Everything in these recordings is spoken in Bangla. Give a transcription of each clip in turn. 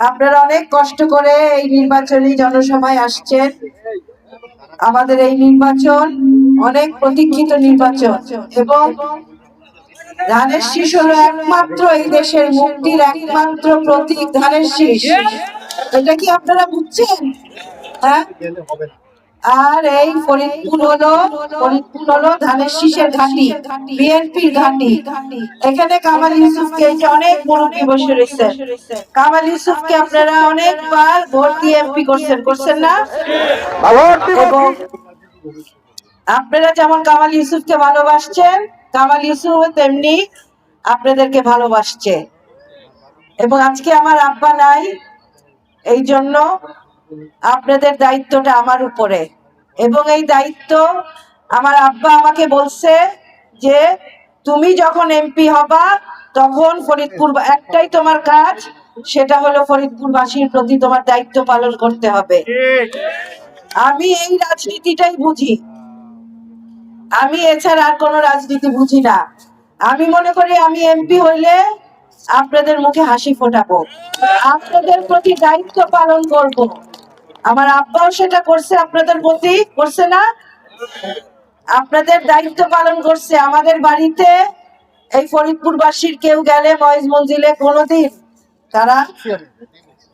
আপনারা অনেক কষ্ট করে এই নির্বাচনী জনসভায় আসছেন। আমাদের এই নির্বাচন অনেক প্রতীক্ষিত নির্বাচন এবং ধানের শীষ হলো একমাত্র এই দেশের মুক্তির একমাত্র প্রতীক, ধানের শীষ। এটা কি আপনারা বুঝছেন? হ্যাঁ? আর এই ফরিদপুর হলো ফরিদপুর হলো ধানের শীষের ঘাঁটি, বিএনপির ঘাঁটি। এখানে কামাল ইউসুফকে এই যে অনেক মুরব্বী বসে রয়েছে। কামাল ইউসুফকে আপনারা অনেকবার ভোট দিয়ে এমপি করছেন করছেন না? আপনারা যেমন কামাল ইউসুফকে ভালোবাসছেন, কামাল ইউসুফ তেমনি আপনাদেরকে ভালোবাসছে। এবং আজকে আমার আব্বা নাই এই জন্য আপনাদের দায়িত্বটা আমার উপরে। এবং এই দায়িত্ব আমার আব্বা আমাকে বলছে যে, তুমি যখন এমপি হবা, তখন ফরিদপুর একটাই তোমার কাজ, সেটা হলো ফরিদপুরবাসীর প্রতি তোমার দায়িত্ব পালন করতে হবে। আমি এই রাজনীতিটাই বুঝি। আমি এছাড়া আর কোনো রাজনীতি বুঝি না। আমি মনে করি আমি এমপি হইলে আপনাদের মুখে হাসি ফোটাবো। আপনাদের প্রতি দায়িত্ব পালন করব। আমার আব্বাও সেটা করছে, আপনাদের প্রতি করছে না। আপনাদের দায়িত্ব পালন করছে। আমাদের বাড়িতে এই ফরিদপুরবাসীর কেউ গেলে ময়েজ মঞ্জিলে কোনোদিন তারা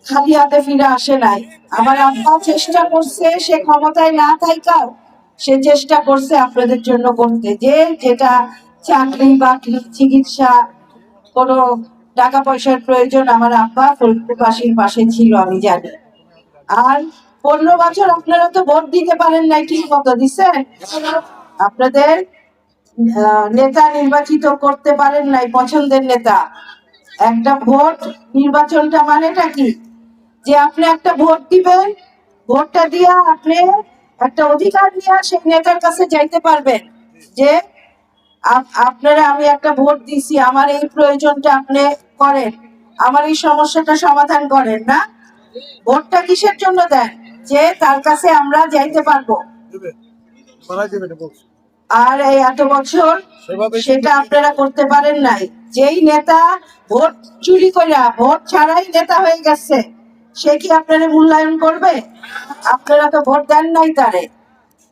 খালি হাতে ফিরে আসে নাই। আমার আব্বা চেষ্টা করছে, সে ক্ষমতায় না থাকাও সে চেষ্টা করছে আপনাদের জন্য করতে। যে যেটা চাকরি, বাকরি, চিকিৎসা কোনো টাকা পয়সার প্রয়োজন আমার আব্বা ফরিদপুরবাসীর পাশে ছিল, আমি জানি। আর পনেরো বছর আপনারা তো ভোট দিতে পারেন নাই, ঠিক মতো দিচ্ছেন আপনাদের নেতা নির্বাচিত করতে পারেন নাই, পছন্দের নেতা। একটা ভোট নির্বাচনটা মানেটা কি? যে আপনি একটা ভোট দিবেন, ভোটটা দিয়া আপনি একটা অধিকার নিয়ে সেই নেতার কাছে যাইতে পারবেন। যে আপনারা আমি একটা ভোট দিছি আমার এই প্রয়োজনটা আপনি করেন। আমার এই সমস্যাটা সমাধান করেন না? ভোটটা কিসের জন্য দেন? যে তার কাছে আমরা যাইতে পারব। আর এই এত বছর সেটা আপনারা করতে পারেন নাই। যেই নেতা ভোট চুরি করিয়া ভোট ছাড়াই নেতা হয়ে গেছে সে কি আপনারা মূল্যায়ন করবে? আপনারা তো ভোট দেন নাই তারে।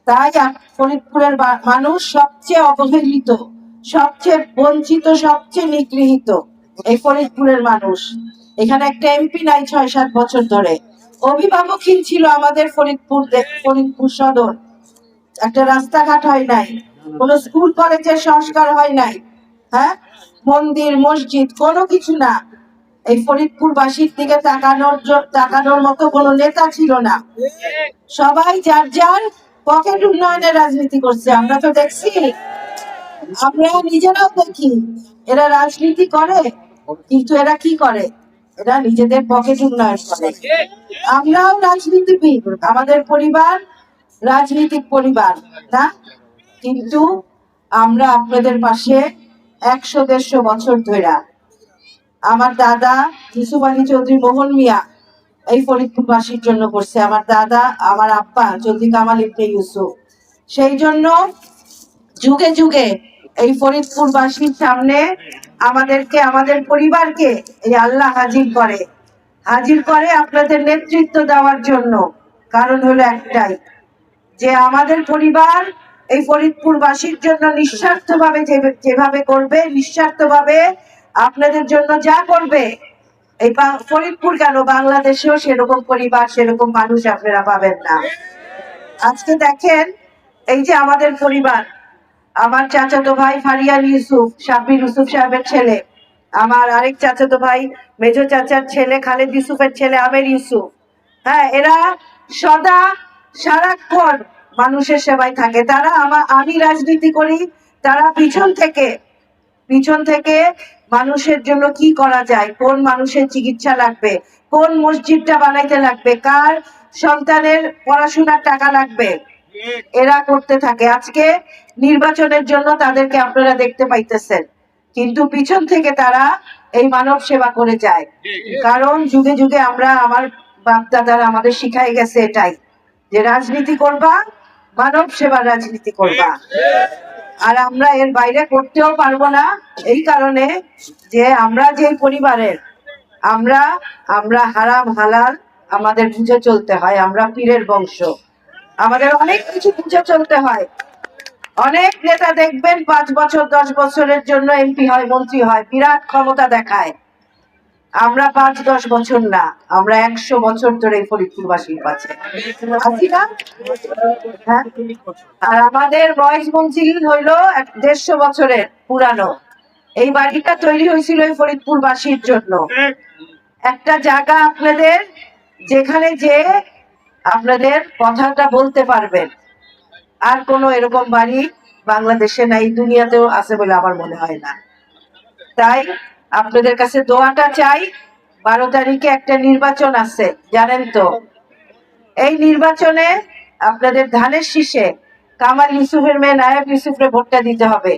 তাই ফরিদপুরের মানুষ সবচেয়ে অবহেলিত, সবচেয়ে বঞ্চিত, সবচেয়ে নিগৃহীত এই ফরিদপুরের মানুষ। এখানে একটা এমপি নাই ছয়, সাত বছর ধরে। অভিভাবকহীন ছিল আমাদের ফরিদপুর ফরিদপুর সদর। একটা রাস্তাঘাট হয় নাই, কোনো স্কুল, কলেজের সংস্কার হয় নাই হ্যাঁ? মন্দির, মসজিদ, কোনো কিছু না। এই ফরিদপুর বাসীর দিকে তাকানোর তাকানোর মতো কোনো নেতা ছিল না। সবাই যার যার পকেট উন্নয়নের রাজনীতি করছে, আমরা তো দেখছি। আমরা নিজেরাও দেখি, এরা রাজনীতি করে, কিন্তু এরা কি করে? এরা নিজেদের পকেট উন্নয়ন করে। আমরাও রাজনীতিবিদ, আমাদের পরিবার রাজনীতিক পরিবার, না? কিন্তু আমরা আপনাদের পাশে একশো দেড়শো বছর ধরে আমার দাদা, ইউসুফ আলী চৌধুরী, মোহন মিয়া এই ফরিদপুরবাসীর জন্য করছে। আমার দাদা, আমার আব্বা চৌধুরী কামাল, ইবনে ইউসুফ। সেই জন্য যুগে যুগে এই ফরিদপুরবাসীর সামনে আমাদেরকে, আমাদের পরিবারকে এই আল্লাহ হাজির করে। হাজির করে আপনাদের নেতৃত্ব দেওয়ার জন্য। কারণ হলো একটাই, যে আমাদের পরিবার এই ফরিদপুরবাসীর জন্য নিঃস্বার্থভাবে যেভাবে করবে, নিঃস্বার্থভাবে আপনাদের জন্য যা করবে এই ফরিদপুর কেন? বাংলাদেশেও সেরকম পরিবার, সেরকম মানুষ আপনারা পাবেন না। আজকে দেখেন, এই যে আমাদের পরিবার, আমার চাচাতো ভাই ফারিয়ান ইউসুফ শাব্বির ইউসুফ সাহেবের ছেলে, আমার আরেক চাচাতো ভাই চাচার ছেলে, খালেদ ইউসুফের ছেলে, আমের ইউসুফ। হ্যাঁ এরা সদা সারাক্ষণ মানুষের সেবায় থাকে। তারা আমার আমি রাজনীতি করি, তারা পিছন থেকে পিছন থেকে মানুষের জন্য কি করা যায়? কোন মানুষের চিকিৎসা লাগবে? কোন মসজিদটা বানাইতে লাগবে? কার সন্তানের পড়াশোনার টাকা লাগবে? এরা করতে থাকে। আজকে নির্বাচনের জন্য তাদেরকে আপনারা দেখতে পাইতেছেন। কিন্তু পিছন থেকে তারা এই মানব সেবা করে যায়। কারণ যুগে যুগে আমরা আমার বাপদাদারা আমাদের শিখাই গেছে এটাই যে রাজনীতি করবা, মানব সেবার রাজনীতি করবা। আর আমরা এর বাইরে করতেও পারব না। এই কারণে যে আমরা যে পরিবারের, আমরা আমরা হারাম হালাল আমাদের বুঝে চলতে হয়, আমরা পীরের বংশ। আমাদের অনেক কিছু বুঝে চলতে হয়। অনেক নেতা দেখবেন পাঁচ বছর, দশ বছরের জন্য এমপি হয়, মন্ত্রী হয়, বিরাট ক্ষমতা দেখায়। আমরা পাঁচ, দশ বছর না, আমরা একশো বছর ধরে ফরিদপুরবাসীর কাছে। হ্যাঁ? আর আমাদের বয়স মঞ্জিল হইল দেড়শো বছরের পুরানো। এই বাড়িটা তৈরি হয়েছিল এই ফরিদপুরবাসীর জন্য। একটা জায়গা আপনাদের, যেখানে যে আপনাদের কথাটা বলতে পারবেন। আর কোনো এরকম বাড়ি বাংলাদেশে নাই, দুনিয়াতেও আছে বলে আমার মনে হয় না। তাই আপনাদের কাছে দোয়াটা চাই, বারো তারিখে একটা নির্বাচন আছে, জানেন তো। এই নির্বাচনে আপনাদের ধানের শীষে কামাল ইউসুফের মেয়ে নায়ক ইউসুফরে ভোটটা দিতে হবে।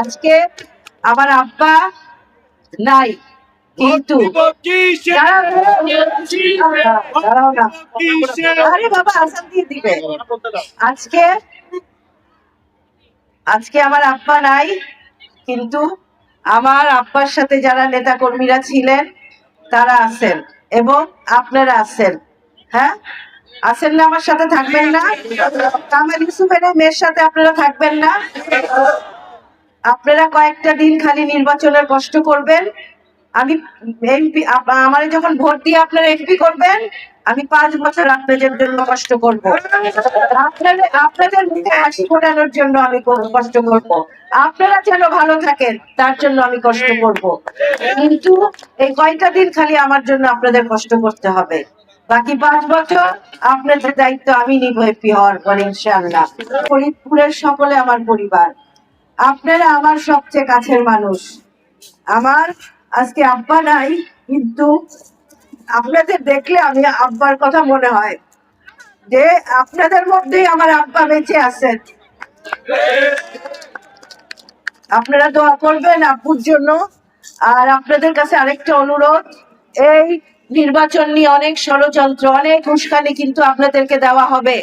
আজকে আমার আব্বা নাই, কিন্তু আজকে আজকে আমার আব্বা নাই, কিন্তু আমার আব্বার সাথে যারা নেতা কর্মীরা ছিলেন, তারা আছেন এবং আপনারা আছেন হ্যাঁ? আছেন না আমার সাথে থাকবেন না? কামাল ইউসুফের মেয়ের সাথে আপনারা থাকবেন না? আপনারা কয়েকটা দিন খালি নির্বাচনের কষ্ট করবেন। আমি এমপি আমার যখন ভোট দিয়ে আপনারা এমপি করবেন আমি পাঁচ বছর আপনাদের জন্য কষ্ট করব। আপনাদের আপনাদের মুখে হাসি ফোটানোর জন্য আমি কষ্ট করব। আপনারা যেন ভালো থাকেন, তার জন্য আমি কষ্ট করব। কিন্তু এই কয়টা দিন খালি আমার জন্য আপনাদের কষ্ট করতে হবে। বাকি পাঁচ বছর আপনাদের দায়িত্ব আমি নিব এমপি হওয়ার পর ইনশাআল্লাহ। ফরিদপুরের সকলে আমার পরিবার। আপনারা আমার সবচেয়ে কাছের মানুষ। আমার আজকে আব্বা নাই, কিন্তু আপনাদের দেখলে আমি আব্বার কথা মনে হয় যে আপনাদের মধ্যেই আমার আব্বা বেঁচে আছেন। আপনারা দোয়া করবেন আব্বুর জন্য। আর আপনাদের কাছে আরেকটা অনুরোধ, এই নির্বাচন নিয়ে অনেক ষড়যন্ত্র, অনেক উস্কানি কিন্তু আপনাদেরকে দেওয়া হবে।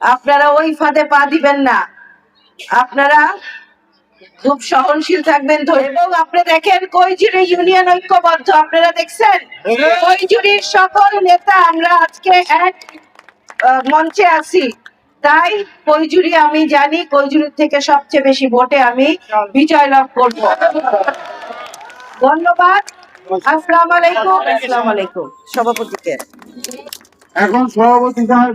আপনারা ওই ফাঁদে পা দিবেন না। আপনারা খুব সহনশীল থাকবেন। তো এবং আপনি দেখেন কৈজুরি ইউনিয়ন ঐক্যবদ্ধ আপনারা দেখছেন? কৈজুরির সকল নেতা আমরা আজকে এক মঞ্চে আছি। তাই কৈজুরি আমি জানি কৈজুরির থেকে সবচেয়ে বেশি ভোটে আমি বিজয় লাভ করব। ধন্যবাদ। আসসালামু আলাইকুম। আসসালামু আলাইকুম। সভাপতিকে। এখন সভাপতি সাহেব